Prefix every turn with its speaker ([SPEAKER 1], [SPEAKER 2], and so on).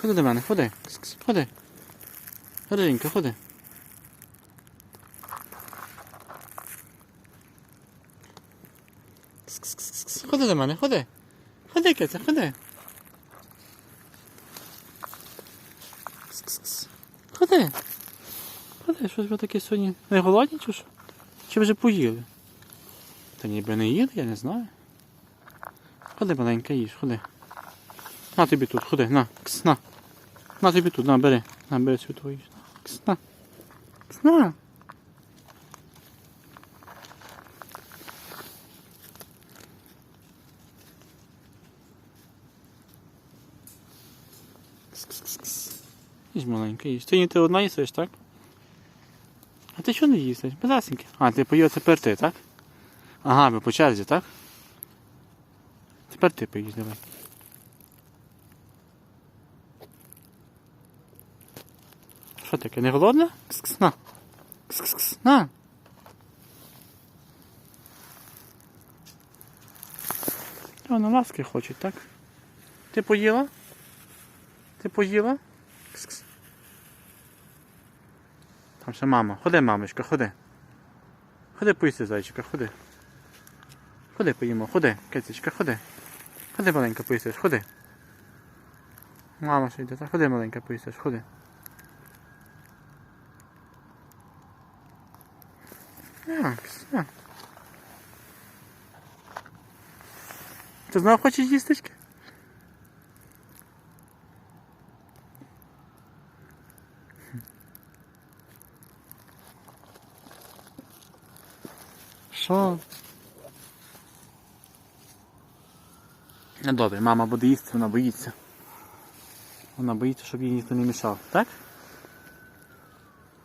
[SPEAKER 1] Ходи до мене, ходи, ходи. Гаренько, ходи. Ходи до мене, ходи. Ходи, Киця, ходи. Ходи. Ходи, щось ви таке сьогодні. Не голодні чи ж? Чи вже поїли? Та ніби не їли, я не знаю. Ходи, маленька, їж, ходи. На тобі тут, ходи, на, кс, на. На тобі тут, на, бери. На, бери цю твою. Кс, на. Кс, на. Їж маленька, їж. Ти, ти одна їсиш, так? А ти що не їсиш? Безасеньки. А, ти поїв тепер ти, так? Ага, ви по черзі, так? Тепер ти поїж, давай. Що таке, не голодна? Кс-кс, на. Кс-кс-кс, на. Вона ласки хоче, так? Ти поїла? Ти поїла? Кс-кс. Там ще мама. Ходи, мамочка, ходи. Ходи поїсти, зайчика, ходи. Ходи поїмо, ходи, кицечка, ходи. Ходи маленька поїсиш, ходи. Мама ще йде, так? Ходи маленька поїсиш, ходи. Так, все. Ти знову хочеш їстечки? Що? Добре, мама буде їсти, вона боїться. Вона боїться, щоб їй ніхто не мішав, так?